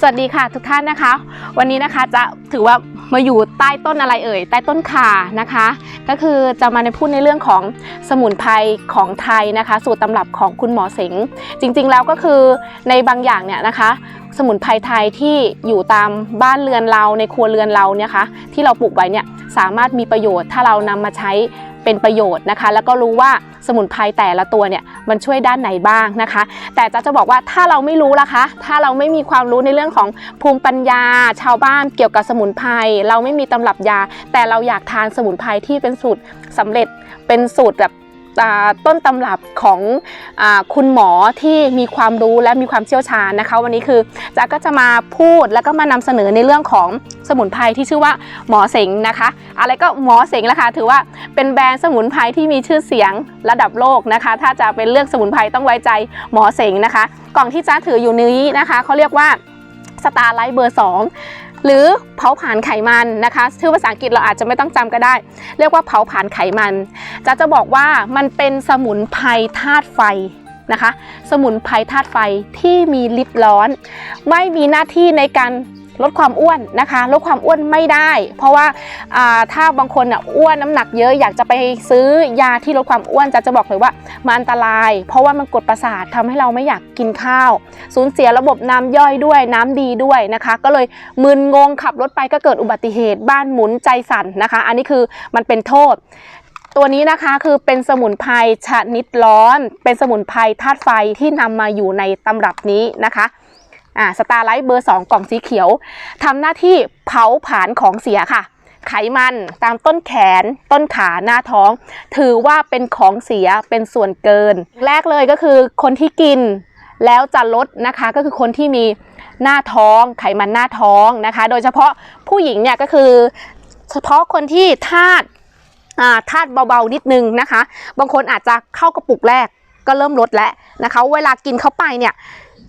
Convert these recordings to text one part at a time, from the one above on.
สวัสดีค่ะทุกท่านนะคะ วันนี้นะคะจะถือว่ามาอยู่ใต้ต้นอะไรเอ่ย ใต้ต้นข่านะคะ ก็คือจะมาในพูดในเรื่องของสมุนไพรของไทยนะคะ สูตรตำรับของคุณหมอเสงจริงๆแล้วก็คือในบางอย่างเนี่ยนะคะ สมุนไพรไทยที่อยู่ตามบ้านเรือนเราในครัวเรือนเราเนี่ยคะที่เราปลูกไว้เนี่ยสามารถมีประโยชน์ถ้าเรานำมาใช้เป็นประโยชน์นะคะ แล้วก็รู้ว่า สมุนไพรแต่ละตัวเนี่ยมันช่วยด้านไหนบ้างนะคะ แต่จะจะบอกว่าถ้าเราไม่รู้ล่ะคะ ถ้าเราไม่มีความรู้ในเรื่องของภูมิปัญญา ชาวบ้านเกี่ยวกับสมุนไพรเราไม่มีตำรับยา แต่เราอยากทานสมุนไพรที่เป็นสูตรสำเร็จเป็นสูตรแบบ ต้นตำรับของอคุณหมอที่มีความรู้และมีความเชี่ยวชาญนะคะ วันนี้คือจ๊ะก็จะมาพูดแล้วก็มานำเสนอในเรื่องของสมุนไพรที่ชื่อว่าหมอเสงนะคะ อะไรก็หมอเสงแล้วค่ะถือว่าเป็นแบรนด์สมุนไพรที่มีชื่อเสียงระดับโลกนะคะ ถ้าจะเป็นเลือกสมุนไพรต้องไว้ใจหมอเสงนะคะ กล่องที่จ๊ะถืออยู่นี้นะคะเขาเรียกว่าสตาร์ไลท์เบอร์2 หรือเผาผลาญไขมันนะคะชื่อภาษาอังกฤษเราอาจจะไม่ต้องจำก็ได้ เรียกว่าเผาผลาญไขมันจะจะบอกว่ามันเป็นสมุนไพรธาตุไฟนะคะ สมุนไพรธาตุไฟที่มีลิบร้อน ไม่มีหน้าที่ในการ ลดความอ้วนนะคะลดความอ้วนไม่ได้ เพราะว่าถ้าบางคนอ้วนน้ำหนักเยอะอยากจะไปซื้อยาที่ลดความอ้วนจะจะบอกเลยว่ามันอันตราย เพราะว่ามันกดประสาททำให้เราไม่อยากกินข้าว สูญเสียระบบน้ำย่อยด้วยน้ำดีด้วยนะคะ ก็เลยมึนงงขับรถไปก็เกิดอุบัติเหตุ บ้านหมุนใจสั่นนะคะ อันนี้คือมันเป็นโทษตัวนี้นะคะคือเป็นสมุนไพรชนิดร้อน เป็นสมุนไพรธาตุไฟที่นำมาอยู่ในตำรับนี้นะคะ อ่าสตาร์ไลท์เบอร์2กล่องสีเขียวทำหน้าที่เผาผลาญของเสียค่ะ ไขมันตามต้นแขน ต้นขาหน้าท้อง ถือว่าเป็นของเสียเป็นส่วนเกิน แรกเลยก็คือคนที่กินแล้วจะลดนะคะก็คือคนที่มีหน้าท้องไขมันหน้าท้องนะคะ โดยเฉพาะผู้หญิงเนี่ยก็คือเฉพาะคนที่ธาตุธาตุเบาๆนิดนึงนะคะ บางคนอาจจะเข้ากระปุกแรกก็เริ่มลดแล้วนะคะ เวลากินเข้าไปเนี่ย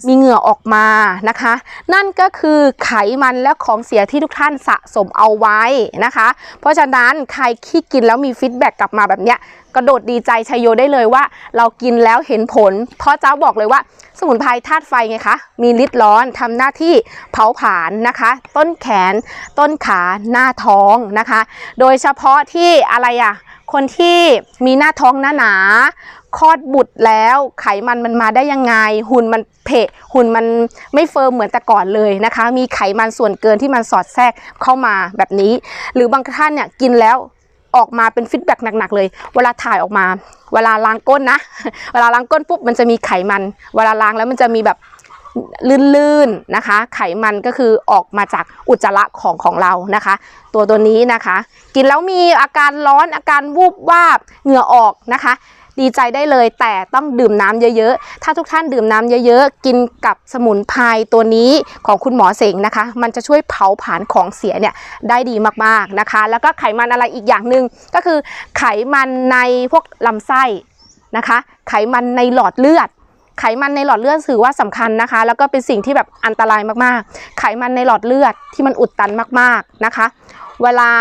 มีเหงื่อออกมานะคะ นั่นก็คือไขมันและของเสียที่ทุกท่านสะสมเอาไว้นะคะ เพราะฉะนั้นใครที่กินแล้วมีฟีดแบ็กกลับมาแบบเนี้ยกระโดดดีใจชัยโยได้เลยว่า เรากินแล้วเห็นผล เพราะเจ้าบอกเลยว่า สมุนไพรธาตุไฟไงคะ มีฤทธิ์ร้อนทำหน้าที่เผาผลาญนะคะ ต้นแขน ต้นขาหน้าท้องนะคะ โดยเฉพาะที่อะไรอะคนที่มีหน้าท้องหน้าหนา คลอดบุตรแล้วไขมันมันมาได้ยังไง หุ่นมันเพะหุ่นมันไม่เฟิร์มเหมือนแต่ก่อนเลยนะคะ มีไขมันส่วนเกินที่มันสอดแทรกเข้ามาแบบนี้ หรือบางท่านเนี่ยกินแล้วออกมาเป็นฟีดแบ็กหนักๆเลย เวลาถ่ายออกมา เวลาล้างก้นนะ เวลาล้างก้นปุ๊บมันจะมีไขมัน เวลาล้างแล้วมันจะมีแบบลื่นๆนะคะ ไขมันก็คือออกมาจากอุจจาระของของเรานะคะ ตัวตัวนี้นะคะ กินแล้วมีอาการร้อนอาการวูบวาบเหงื่อออกนะคะ ดีใจได้เลย แต่ต้องดื่มน้ำเยอะๆ ถ้าทุกท่านดื่มน้ำเยอะๆ กินกับสมุนไพรตัวนี้ของคุณหมอเสงนะคะ มันจะช่วยเผาผลาญของเสียเนี่ยได้ดีมากๆนะคะ แล้วก็ไขมันอะไรอีกอย่างหนึ่งก็คือไขมันในพวกลำไส้นะคะ ไขมันในหลอดเลือดไขมันในหลอดเลือดถือว่าสำคัญนะคะ แล้วก็เป็นสิ่งที่แบบอันตรายมากๆ ไขมันในหลอดเลือดที่มันอุดตันมากๆนะคะ เวลา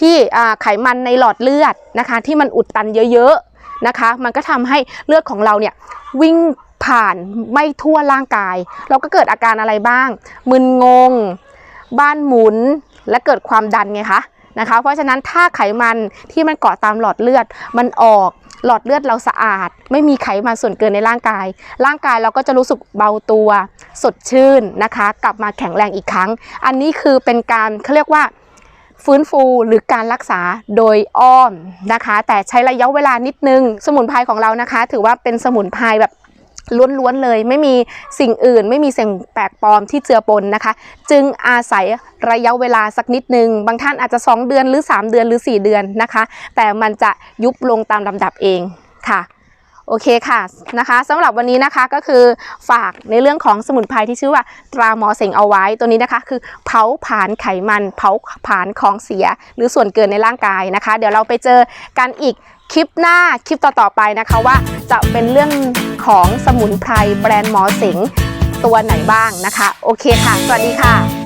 ที่ไขมันในหลอดเลือดนะคะ ที่มันอุดตันเยอะๆ นะคะ มันก็ทำให้เลือดของเราเนี่ยวิ่งผ่านไม่ทั่วร่างกาย เราก็เกิดอาการอะไรบ้าง มึนงง บ้านหมุน และเกิดความดันไงคะนะคะ เพราะฉะนั้นถ้าไขมันที่มันเกาะตามหลอดเลือดมันออกหลอดเลือดเราสะอาด ไม่มีไขมันส่วนเกินในร่างกาย ร่างกายเราก็จะรู้สึกเบาตัว สดชื่นนะคะ กลับมาแข็งแรงอีกครั้ง อันนี้คือเป็นการเขาเรียกว่า ฟื้นฟูหรือการรักษาโดยอ้อมนะคะ แต่ใช้ระยะเวลานิดนึง สมุนไพรของเรานะคะ ถือว่าเป็นสมุนไพรแบบล้วนๆเลย ไม่มีสิ่งอื่น ไม่มีสิ่งแปลกปลอมที่เจือปนนะคะ จึงอาศัยระยะเวลาสักนิดนึง บางท่านอาจจะ 2 เดือนหรือ 3 เดือนหรือ 4 เดือนนะคะ แต่มันจะยุบลงตามลำดับเองค่ะ โอเคค่ะนะคะสำหรับวันนี้นะคะก็คือฝากในเรื่องของสมุนไพรที่ชื่อว่าตราหมอเสงเอาไว้ตัวนี้นะคะ คือเผาผลาญไขมัน เผาผลาญของเสีย หรือส่วนเกินในร่างกายนะคะ เดี๋ยวเราไปเจอกันอีกคลิปหน้าคลิปต่อๆไปนะคะว่าจะเป็นเรื่องของสมุนไพรแบรนด์หมอเสงตัวไหนบ้างนะคะ โอเคค่ะ สวัสดีค่ะ